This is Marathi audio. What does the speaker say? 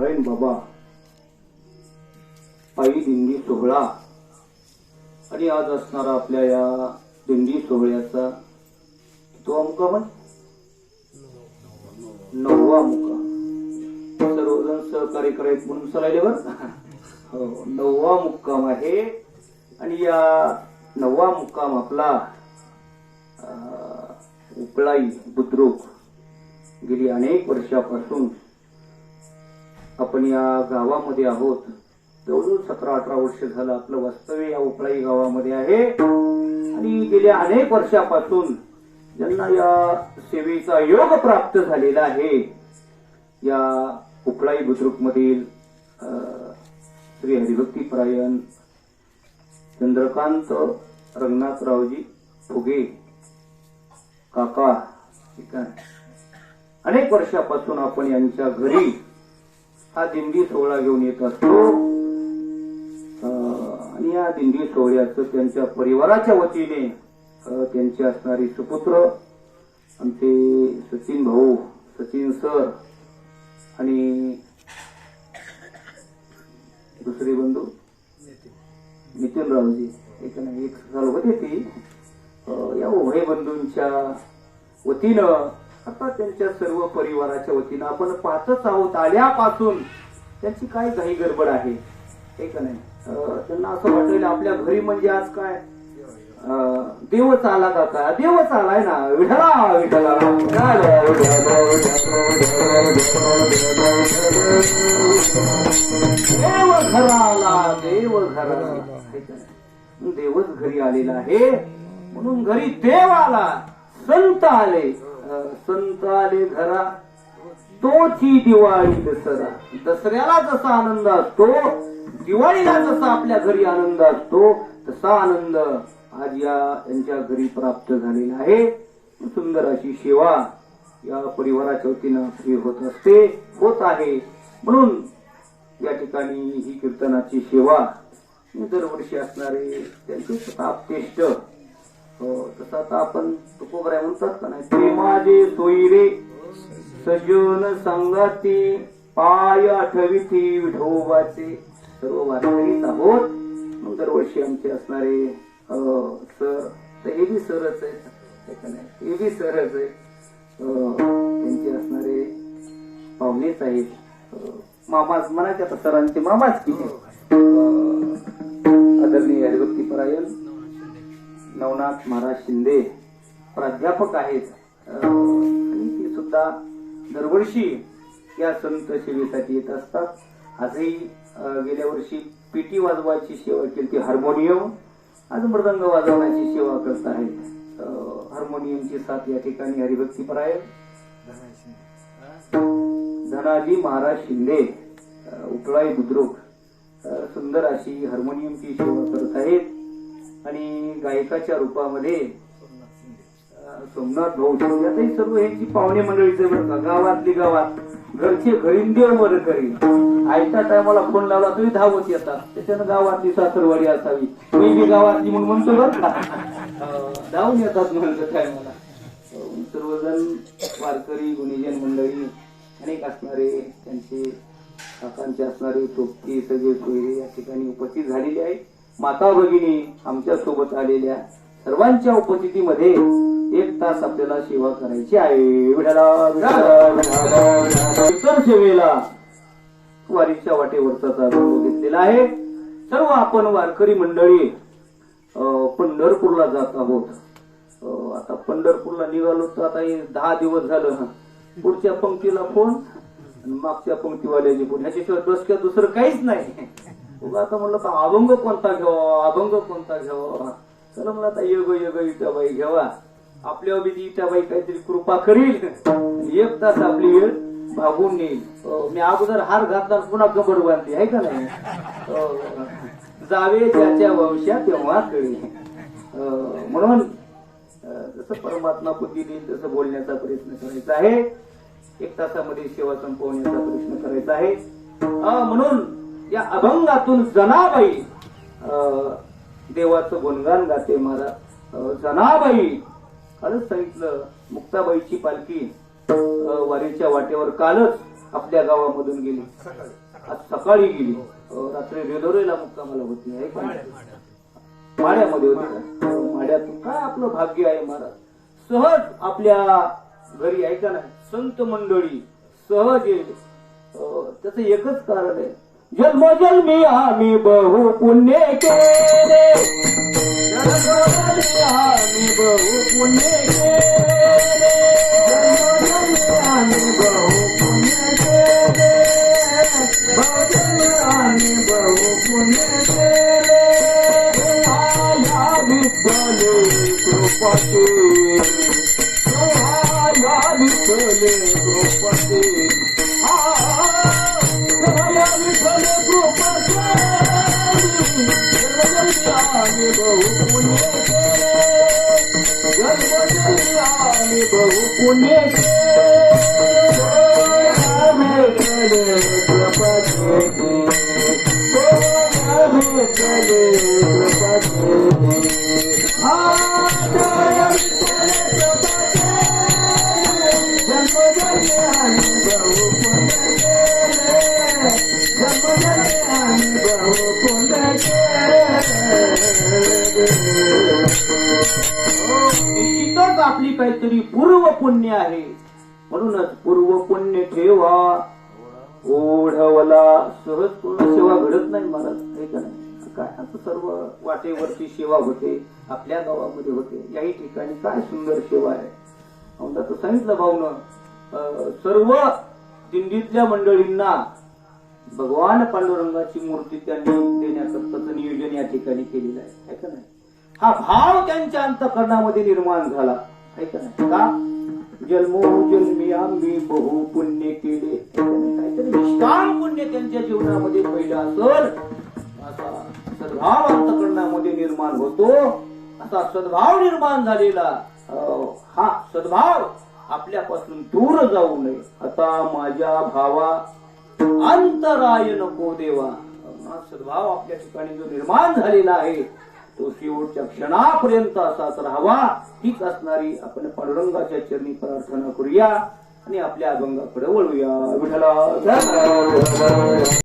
नारायण बाबा. आई दिंडी सोहळा. आणि आज असणारा आपल्या या दिंडी सोहळ्याचा तो मुक्काम आहे? नववा मुक्काम सर्वजण सहकार्य करायचं म्हणून चालायले बर. हो नववा मुक्काम आहे. आणि या नववा मुक्काम आपला उपलाई बुद्रुक गेली अनेक वर्षापासून आपण या गावामध्ये आहोत. जवळजवळ सतरा अठरा वर्ष झालं आपलं वास्तव्य या उपळाई गावामध्ये आहे. आणि गेल्या अनेक वर्षापासून ज्यांना या सेवेचा योग प्राप्त झालेला आहे या उपळाई बुद्रुक मधील श्री हरिभक्तीपरायण चंद्रकांत रंगनाथरावजी फुगे काका ठीक आहे. अनेक वर्षापासून आपण यांच्या घरी हा दिंडी सोहळा घेऊन येत असतो. आणि या दिंडी सोहळ्याचं त्यांच्या परिवाराच्या वतीने त्यांचे असणारे सुपुत्र आमचे सचिन भाऊ सचिन सर आणि दुसरे बंधू? नितीन रावजी एक नाही एक साल होते ती या उभय बंधूंच्या वतीनं आता त्यांच्या सर्व परिवाराच्या वतीनं आपण पाचच आहोत. आल्यापासून त्यांची काय काही गडबड आहे. हे का नाही त्यांना असं वाटलेलं आपल्या घरी म्हणजे आज काय? देवच आला का देवच आलाय ना. विठला विठला देव घराला देव घराला. देवच घरी आलेला आहे. म्हणून घरी देव आला संत आले. संत आले घरा तोची दिवाळी दसरा. दसऱ्याला जसा आनंद असतो दिवाळीला जसा आपल्या घरी आनंद असतो तसा आनंद आज या यांच्या घरी प्राप्त झालेला आहे. सुंदर अशी सेवा या परिवाराच्या वतीनं आपली होत असते होत आहे. म्हणून या ठिकाणी ही कीर्तनाची सेवा दरवर्षी असणारे त्यांचे स्वतः तसं आता आपण तुकोबराय म्हणतात का नाही. ते माझे सोयरे सजन संगती पाय आठविती विठोबाचे. सर्व वारकरीच आहोत. मग दरवर्षी आमचे असणारे सर तर हे बी सरच आहेत. हे? हे बी सरच आहे त्यांचे असणारे पाहुणेच आहेत. मामाच म्हणायचे आता सरांचे मामाच किती आदरणीय हरिभक्ती परायण नवनाथ महाराज शिंदे प्राध्यापक आहेत. आणि ते सुद्धा दरवर्षी या संत सेवेसाठी येत असतात. आजही गेल्या वर्षी पेटी वाजवायची सेवा केली. ती हार्मोनियम आज मृदंग वाजवण्याची सेवा करत आहेत. हार्मोनियमची साथ या ठिकाणी हरिभक्ती पराय धनाजी महाराज शिंदे अं, बुद्रुक सुंदर अशी हार्मोनियमची सेवा करत आहेत. आणि गायकाच्या रूपामध्ये सोमनाथ भाऊ शिंदे आता सर्व ह्यांची पाहुणे मंडळीचे बरं गावातली गावात घरचे घरींदेव वर करी आयता टायमाला फोन लावला तुम्ही धावत येतात. त्याच्यानं गावातली सासरवाडी असावी. मी बी गावातली म्हणून म्हणतो बरं का. धावून येतात म्हणलं टायमाला. सर्वजण वारकरी गुणीजन मंडळी अनेक असणारे त्यांचे काकांचे असणारे तोपके सगळे सोयरे या ठिकाणी उपस्थित झालेले आहेत. माता भगिनी आमच्यासोबत आलेल्या सर्वांच्या उपस्थितीमध्ये एक तास आपल्याला सेवा करायची आहे. इतर सेवेला वारीच्या वाटेवरचा घेतलेला आहे. सर्व आपण वारकरी मंडळी पंढरपूरला जात आहोत. आता पंढरपूरला निघालो तर आता हे दहा दिवस झालं पुढच्या पंक्तीला फोन मागच्या पंक्तीवाल्याची फोन. ह्याच्याशिवाय डोसक्यात दुसरं काहीच नाही. मग आता म्हणलं का अभंग कोणता घ्यावा? अभंग कोणता घ्यावा? चला म्हणलं आता योग योग इटाबाई घ्यावा. आपल्या बी इटाबाई काहीतरी कृपा करील. एक तास आपली वेळ भागून नेईल. मी अगोदर हार घातला पुन्हा कबड बांधली आहे का नाही? जावे त्याच्या वंशा तेव्हा कळी. म्हणून जसं परमात्मा बुद्धी देईल तसं बोलण्याचा प्रयत्न करायचा आहे. एक तासामध्ये सेवा संपवण्याचा प्रयत्न करायचा आहे. म्हणून या अभंगातून जनाबाई अं, देवाचं गुणगान गाते महाराज. जनाबाई कालच सांगितलं मुक्ताबाईची पालखी वारीच्या वाटेवर कालच आपल्या गावामधून गेली. आज सकाळी गेली. रात्री रेलोरेला मुक्कामाला होती आहे का माड्यामध्ये होती माड्यातून काय आपलं भाग्य आहे महाराज? सहज आपल्या घरी ऐका नाही? संत मंडळी सहज येईल. अं, त्याचं एकच कारण आहे जन्मजन्मी आम्ही बहु पुण्य केले. जन्मजन्मी आम्ही बहु पुण्य केले. जन्मजन्मी आम्ही बहु पुण्य केले. बहुजन्मी आम्ही बहु पुण्य केले आया विठ्ठले आया विठ्ठले बहु पुण्य आपली काहीतरी पूर्व पुण्य आहे. म्हणूनच पूर्व पुण्य ठेवा. ओढवला. सहज पूर्ण सेवा घडत नाही महाराज. हे का नाही? काय? असं सर्व वाटेवरची सेवा होते. आपल्या गावामध्ये होते. याही ठिकाणी काय सुंदर सेवा आहे? आमदा तर सांगितलं भाऊन सर्व दिंडीतल्या मंडळींना भगवान पांडुरंगाची मूर्ती त्यांनी देण्याकरताचं नियोजन या ठिकाणी केलेलं आहे का नाही? हा भाव त्यांच्या अंतकरणामध्ये निर्माण झाला. का नाही का जन्मोजन्मी बहु पुण्य केले. काहीतरी निष्काम पुण्य त्यांच्या जीवनामध्ये पहिलं असल असा सद्भाव अंतकरणामध्ये निर्माण होतो. असा सद्भाव निर्माण झालेला हा सद्भाव आपल्यापासून दूर जाऊ नये. आता माझ्या भावा अंतराय नको देवा. सद्भाव आपल्या ठिकाणी जो निर्माण झालेला आहे तो शेवटच्या क्षणापर्यंत असाच राहावा हीच असणारी आपण पांडुरंगाच्या चरणी प्रार्थना करूया आणि आपल्या अभंगाकडे वळूया. विठला